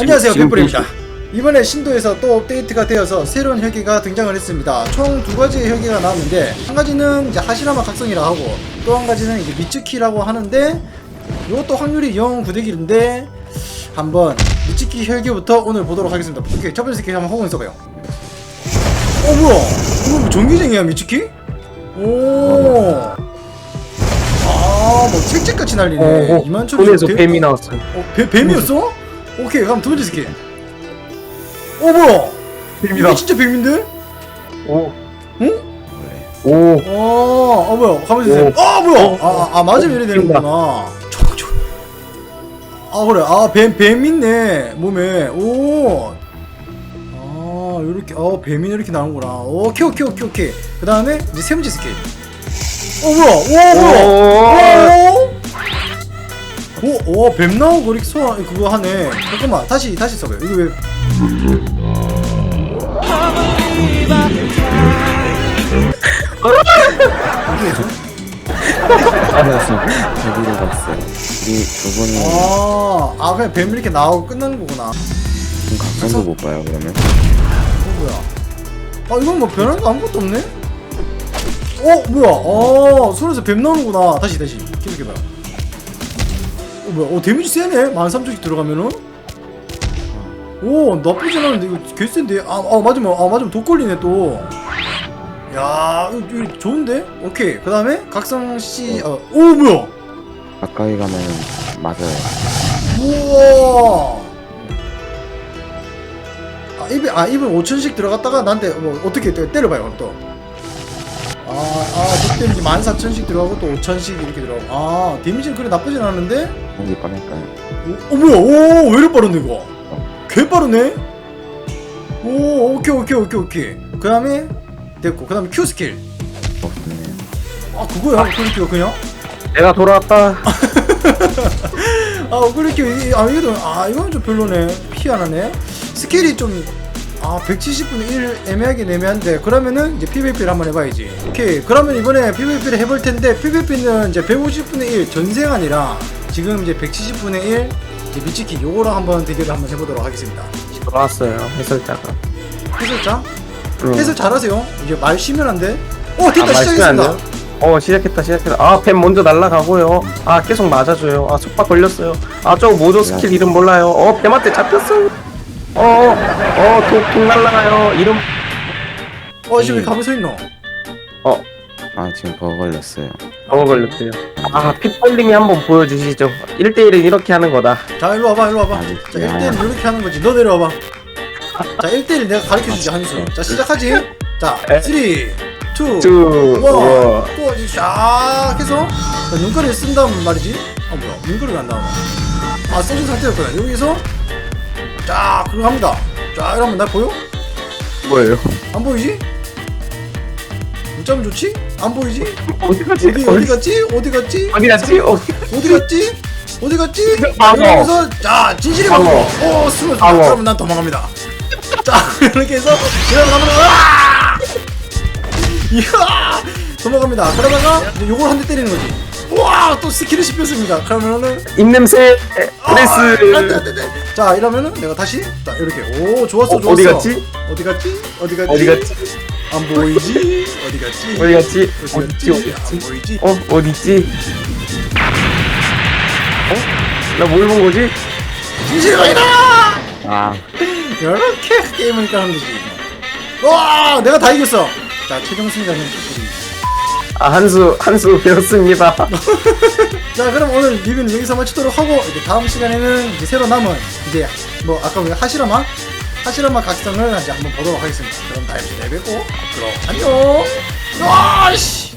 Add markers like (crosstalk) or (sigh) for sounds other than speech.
안녕하세요 지금 빅불입니다. 이번에 신도에서 또 업데이트가 되어서 새로운 혈기가 등장을 했습니다. 총 두 가지의 혈기가 나왔는데 한 가지는 이제 하시라마 각성이라 하고 또 한 가지는 이제 미츠키라고 하는데 이것도 확률이 0 9대길인데 한번 미츠키 혈기부터 오늘 보도록 하겠습니다. 오케이 첫 번째 스킬 한번 호응 써봐요. 어 뭐야? 이거 뭐 전기쟁이야 미츠키? 오 책책같이 날리네 어, 어, 2만 천 손에서 뱀이 나왔어요. 어, 뱀, 뱀이었어? 오케이, 그럼 두 번째 스킬. 어, 뭐야? 이게 진짜 뱀인데? 오. 응? 오. 어, 어, 뭐야? 가만히 있어요. 오. 아, 뭐야? 어. 아, 아, 아, 맞으면 이래 되는구나. 저, 저. 아, 그래. 아, 뱀, 뱀 있네. 몸에. 오. 아, 요렇게. 어, 뱀이 이렇게 나오는구나. 오케이, 오케이, 오케이, 오케이. 그 다음에 이제 세 번째 스킬. 어, 뭐야? 오, 뭐야? 오! 오, 오, 뱀 나오고 이렇게 소환 그거 하네. 잠깐만, 다시 다시 써봐요. 이거 왜? 알았어. 저기로 갔어요. 우리 두 분이 아, 아 그냥 뱀 이렇게 나오고 끝나는 거구나. 좀 각성도 못 봐요, 그러면. 어 뭐야? 아 이건 뭐 변한 거 아무것도 없네? 어 뭐야? 어 손에서 뱀 나오는구나. 다시 다시 계속해봐. 어 뭐야? 어 데미지 세네. 13,000씩 들어가면은. 오 나쁘진 않은데 이거 개 센데. 아, 아 맞으면 아 맞으면 독 걸리네 또. 야 이거, 이거 좋은데? 오케이 그 다음에 각성 씨. 어, 오 뭐야? 가까이 가면 맞아요. 우와. 아 입에 아 입은 5천씩 들어갔다가 나한테 뭐 어떻게 때- 때려봐요 그럼 또. 아아 그때 이제 14,000씩 들어가고 또 5천씩 이렇게 들어가고 아 데미지는 그래 나쁘진 않은데. 공기 꺼낼까요? 오, 어 뭐야 오 왜 이렇게 빠른데 이거? 개 빠르네. 오 오케이 오케이 오케이 오케이. 그 다음에 됐고 그 다음에 Q 스킬. 없네요. 아 그거야 그렇게 그냥. 내가 돌아왔다. (laughs) 아 그렇게 아 이거 아 이건 좀 별로네 피 하나네 스킬이 좀 아 170분의 1 애매하게 애매한데 그러면은 이제 PVP를 한번 해봐야지. 오케이. 그러면 이번에 PVP를 해볼 텐데 PVP는 이제 150분의 1 전생 아니라 지금 이제 170분의 1 이제 미치키 요거랑 한번 대결을 한번 해보도록 하겠습니다. 돌아왔어요. 해설자가. 해설자? 응. 해설 잘하세요. 이제 말 쉬면 안돼? 어 됐다 아, 시작했습니다? 어 시작했다 시작했다. 아뱀 먼저 날라가고요. 아 계속 맞아줘요. 아 속박 걸렸어요. 아 저거 모조 스킬 이름 몰라요. 어 뱀한테 잡혔어요 어 어 독 독 날라가요. 이름? 어 지금 왜 가만히 서 있노? 어. 아, 지금 버거 걸렸어요. 버거 걸렸어요. 아 핏벌림이 한번 보여주시죠. 1대1은 이렇게 하는 거다. 자 일로 와봐 일로 와봐. 자 1대1 이렇게 하는 거지. 너 내려와봐. 자 1대1 내가 가르쳐 주지 한수. 자 시작하지. 자 3, 2, 1쭈 우와 또쫙 해서 자, 눈가리를 쓴 다음 말이지. 아 뭐야. 눈가리가 안 나오나 아 써준 상태였구나. 여기서 쫙 그거 합니다 쫙 이러면 나 보여? 뭐예요 안 보이지? 문자면 좋지? 안 보이지? 어디 갔지 어디 어디 갔지? 어디 갔지? 어디 갔지 어 어디 갔지? 어디 갔지? 방어. 이러면서 자 진실의 방어. 오 숨을. 그러면 난 도망갑니다. 자 (laughs) 이렇게 해서 이러면 으아! 이야 도망갑니다. 그러다가 이제 요걸 한 대 때리는 거지. 또 스킬을 씹혔습니다. 그러면은 입냄새 아, 안돼 프레스 안돼 안 돼. 자 이러면은 내가 다시 자 이렇게 오 좋았어 어, 좋았어. 어디 갔지? 어디 갔지? 어디 갔지? 어디 갔지 안 보이지? 어디 갔지? 어디 갔지 어디 갔지? 어디 안 보이지? 어 어디 있지 어? 나 뭘 본 거지? 진실의 방이다. 아, 이렇게 게임을 하는 거지. 와, 내가 다 이겼어. 자, 최종 승자는 우리. 아 한수 한수 배웠습니다 (laughs) 자, 그럼 오늘 리뷰는 여기서 마치도록 하고 이제 다음 시간에는 이제 새로 남은 이제 뭐 아까 우리 하시라마 하시라마 각성을 이제 한번 보도록 하겠습니다. 그럼 다음 시간에 뵙고 그럼 안녕. 와씨.